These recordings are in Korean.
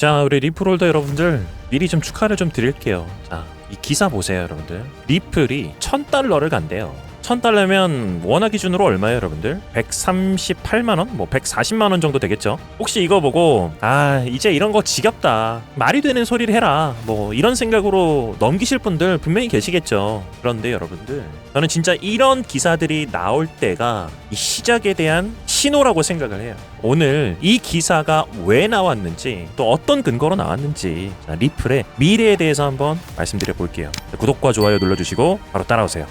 자, 우리 리플홀더 여러분들 미리 좀 축하를 좀 드릴게요. 자, 이 기사 보세요, 여러분들. 리플이 1000달러를 간대요. 1000달러면 원화 기준으로 얼마예요, 여러분들? 138만 원? 뭐 140만 원 정도 되겠죠? 혹시 이거 보고 아, 이제 이런 거 지겹다. 말이 되는 소리를 해라. 뭐 이런 생각으로 넘기실 분들 분명히 계시겠죠. 그런데 여러분들, 저는 진짜 이런 기사들이 나올 때가 이 시작에 대한 신호라고 생각을 해요. 오늘 이 기사가 왜 나왔는지 또 어떤 근거로 나왔는지 자, 리플의 미래에 대해서 한번 말씀드려 볼게요. 구독과 좋아요 눌러주시고 바로 따라오세요.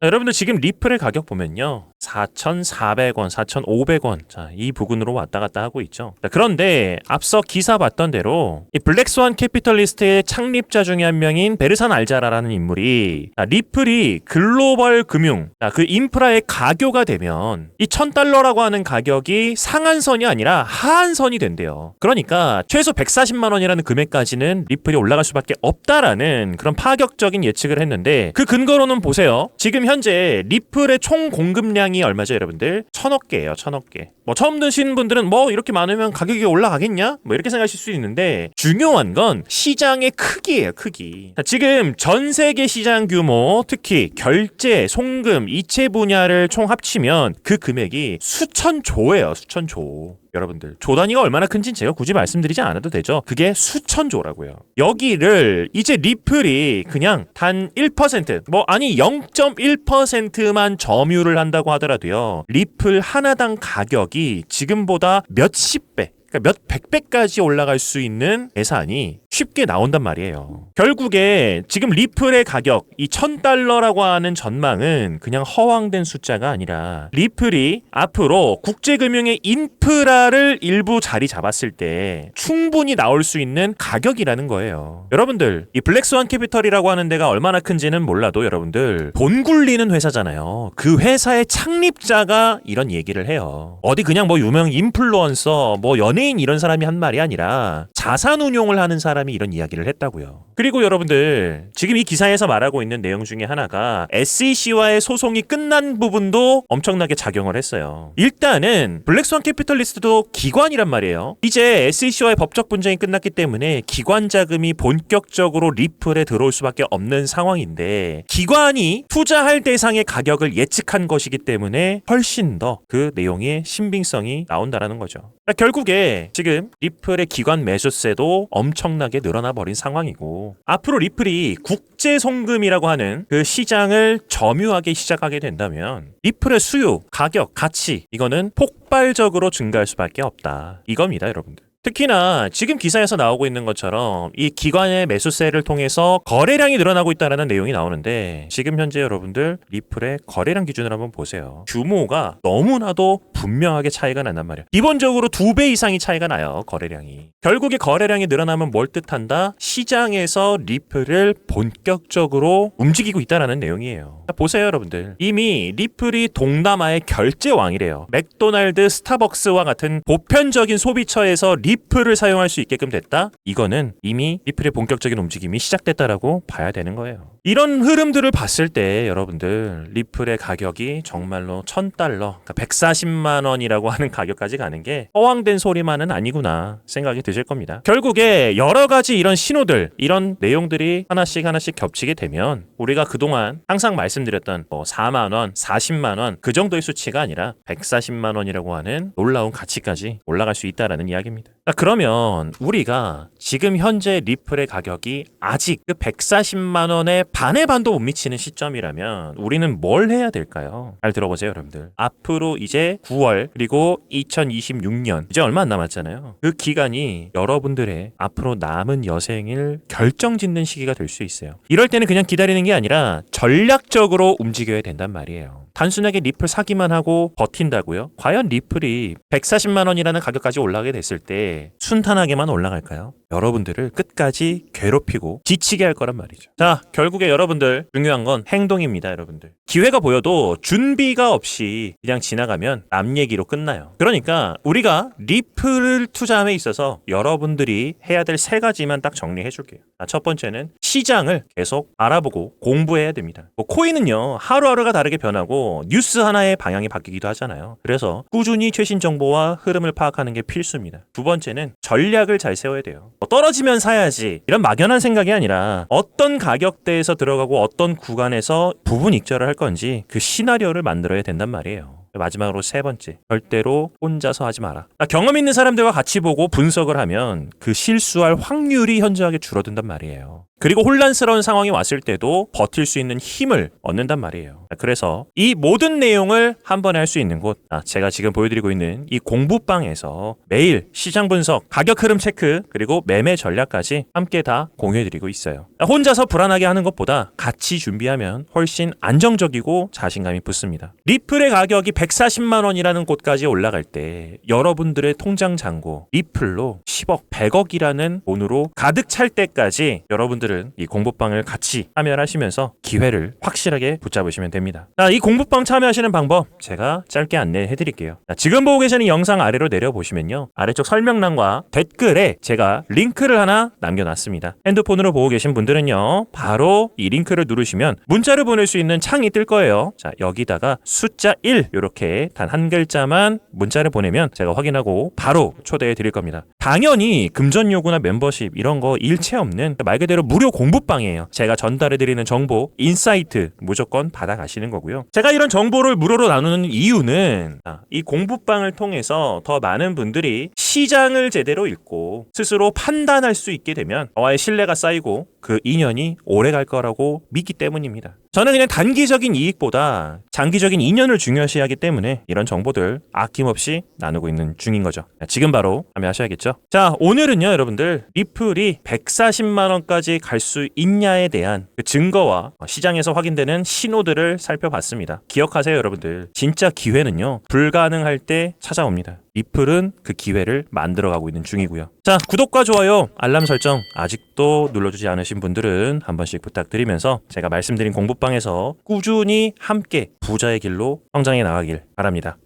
자, 여러분들 지금 리플의 가격 보면요. 4,400원, 4,500원. 자, 이 부근으로 왔다 갔다 하고 있죠. 자, 그런데 앞서 기사 봤던 대로 이 블랙스완 캐피털리스트의 창립자 중에 한 명인 베르산 알자라라는 인물이 자, 리플이 글로벌 금융, 자, 그 인프라의 가교가 되면 이 1,000달러라고 하는 가격이 상한선이 아니라 하한선이 된대요. 그러니까 최소 140만 원이라는 금액까지는 리플이 올라갈 수밖에 없다라는 그런 파격적인 예측을 했는데 그 근거로는 보세요. 지금 현재 리플의 총 공급량이 얼마죠, 여러분들? 천억 개예요, 천억 개. 뭐 처음 드시는 분들은 뭐 이렇게 많으면 가격이 올라가겠냐? 뭐 이렇게 생각하실 수 있는데 중요한 건 시장의 크기예요, 크기. 자, 지금 전 세계 시장 규모, 특히 결제, 송금, 이체 분야를 총 합치면 그 금액이 수천 조예요, 수천 조. 여러분들 조 단위가 얼마나 큰지는 제가 굳이 말씀드리지 않아도 되죠. 그게 수천 조라고요. 여기를 이제 리플이 그냥 단 1%뭐 아니 0.1%만 점유를 한다고 하더라도요. 리플 하나당 가격이 지금보다 몇십 배 그러니까 몇 백 배까지 올라갈 수 있는 예산이 쉽게 나온단 말이에요. 결국에 지금 리플의 가격 이 1000달러라고 하는 전망은 그냥 허황된 숫자가 아니라 리플이 앞으로 국제금융의 인프라를 일부 자리 잡았을 때 충분히 나올 수 있는 가격이라는 거예요. 여러분들 이 블랙스완 캐피털이라고 하는 데가 얼마나 큰지는 몰라도 여러분들 돈 굴리는 회사잖아요. 그 회사의 창립자가 이런 얘기를 해요. 어디 그냥 뭐 유명 인플루언서 뭐 연예인 이런 사람이 한 말이 아니라 자산 운용을 하는 사람이 이런 이야기를 했다고요. 그리고 여러분들 지금 이 기사에서 말하고 있는 내용 중에 하나가 SEC와의 소송이 끝난 부분도 엄청나게 작용을 했어요. 일단은 블랙스완 캐피털리스트도 기관이란 말이에요. 이제 SEC와의 법적 분쟁이 끝났기 때문에 기관 자금이 본격적으로 리플에 들어올 수밖에 없는 상황인데 기관이 투자할 대상의 가격을 예측한 것이기 때문에 훨씬 더 그 내용의 신빙성이 나온다라는 거죠. 그러니까 결국에 지금 리플의 기관 매수세도 엄청나게 늘어나 버린 상황이고 앞으로 리플이 국제 송금이라고 하는 그 시장을 점유하기 시작하게 된다면 리플의 수요, 가격, 가치 이거는 폭발적으로 증가할 수밖에 없다. 이겁니다, 여러분들. 특히나 지금 기사에서 나오고 있는 것처럼 이 기관의 매수세를 통해서 거래량이 늘어나고 있다는 내용이 나오는데 지금 현재 여러분들 리플의 거래량 기준을 한번 보세요. 규모가 너무나도 분명하게 차이가 난단 말이에요. 기본적으로 두 배 이상이 차이가 나요. 거래량이. 결국에 거래량이 늘어나면 뭘 뜻한다? 시장에서 리플을 본격적으로 움직이고 있다는 내용이에요. 자, 보세요, 여러분들. 이미 리플이 동남아의 결제 왕이래요. 맥도날드, 스타벅스와 같은 보편적인 소비처에서 리플을 사용할 수 있게끔 됐다? 이거는 이미 리플의 본격적인 움직임이 시작됐다라고 봐야 되는 거예요. 이런 흐름들을 봤을 때 여러분들 리플의 가격이 정말로 1000달러, 그러니까 140만 원이라고 하는 가격까지 가는 게 허황된 소리만은 아니구나 생각이 드실 겁니다. 결국에 여러 가지 이런 신호들, 이런 내용들이 하나씩 하나씩 겹치게 되면 우리가 그동안 항상 말씀드렸던 뭐 4만 원, 40만 원 그 정도의 수치가 아니라 140만 원이라고 하는 놀라운 가치까지 올라갈 수 있다라는 이야기입니다. 자, 그러면 우리가 지금 현재 리플의 가격이 아직 그 140만 원의 반의 반도 못 미치는 시점이라면 우리는 뭘 해야 될까요? 잘 들어보세요, 여러분들. 앞으로 이제 9월 그리고 2026년 이제 얼마 안 남았잖아요. 그 기간이 여러분들의 앞으로 남은 여생을 결정짓는 시기가 될 수 있어요. 이럴 때는 그냥 기다리는 게 아니라 전략적으로 움직여야 된단 말이에요. 단순하게 리플 사기만 하고 버틴다고요? 과연 리플이 140만 원이라는 가격까지 올라가게 됐을 때 순탄하게만 올라갈까요? 여러분들을 끝까지 괴롭히고 지치게 할 거란 말이죠. 자, 결국에 여러분들 중요한 건 행동입니다, 여러분들. 기회가 보여도 준비가 없이 그냥 지나가면 남 얘기로 끝나요. 그러니까 우리가 리플 투자함에 있어서 여러분들이 해야 될 세 가지만 딱 정리해 줄게요. 자, 첫 번째는 시장을 계속 알아보고 공부해야 됩니다. 뭐 코인은요, 하루하루가 다르게 변하고 뉴스 하나의 방향이 바뀌기도 하잖아요. 그래서 꾸준히 최신 정보와 흐름을 파악하는 게 필수입니다. 두 번째는 전략을 잘 세워야 돼요. 뭐 떨어지면 사야지. 이런 막연한 생각이 아니라 어떤 가격대에서 들어가고 어떤 구간에서 부분 익절을 할 건지 그 시나리오를 만들어야 된단 말이에요. 마지막으로 세 번째. 절대로 혼자서 하지 마라. 아, 경험 있는 사람들과 같이 보고 분석을 하면 그 실수할 확률이 현저하게 줄어든단 말이에요 그리고 혼란스러운 상황이 왔을 때도 버틸 수 있는 힘을 얻는단 말이에요. 아, 그래서 이 모든 내용을 한 번에 할 수 있는 곳 아, 제가 지금 보여드리고 있는 이 공부방에서 매일 시장 분석 가격 흐름 체크 그리고 매매 전략까지 함께 다 공유해드리고 있어요. 아, 혼자서 불안하게 하는 것보다 같이 준비하면 훨씬 안정적이고 자신감이 붙습니다. 리플의 가격이 140만 원이라는 곳까지 올라갈 때 여러분들의 통장 잔고 리플로 10억, 100억이라는 돈으로 가득 찰 때까지 여러분들 은 이 공부방을 같이 참여하시면서 기회를 확실하게 붙잡으시면 됩니다. 자, 이 공부방 참여하시는 방법 제가 짧게 안내해 드릴게요. 자, 지금 보고 계시는 영상 아래로 내려 보시면요. 아래쪽 설명란과 댓글에 제가 링크를 하나 남겨놨습니다. 핸드폰으로 보고 계신 분들은요. 바로 이 링크를 누르시면 문자를 보낼 수 있는 창이 뜰 거예요. 자, 여기다가 숫자 1 이렇게 단 한 글자만 문자를 보내면 제가 확인하고 바로 초대해 드릴 겁니다. 당연히 금전 요구나 멤버십 이런 거 일체 없는 말 그대로 무료 공부방이에요. 제가 전달해 드리는 정보, 인사이트 무조건 받아가시는 거고요. 제가 이런 정보를 무료로 나누는 이유는 아, 이 공부방을 통해서 더 많은 분들이 시장을 제대로 읽고 스스로 판단할 수 있게 되면 저와의 신뢰가 쌓이고 그 인연이 오래 갈 거라고 믿기 때문입니다. 저는 그냥 단기적인 이익보다 장기적인 인연을 중요시하기 때문에 이런 정보들 아낌없이 나누고 있는 중인 거죠. 지금 바로 참여하셔야겠죠. 자, 오늘은요, 여러분들 리플이 140만 원까지 갈 수 있냐에 대한 그 증거와 시장에서 확인되는 신호들을 살펴봤습니다. 기억하세요, 여러분들. 진짜 기회는요, 불가능할 때 찾아옵니다. 리플은 그 기회를 만들어가고 있는 중이고요. 자, 구독과 좋아요, 알람 설정 아직도 눌러주지 않으신 분들은 한 번씩 부탁드리면서 제가 말씀드린 공부방에서 꾸준히 함께 부자의 길로 성장해 나가길 바랍니다.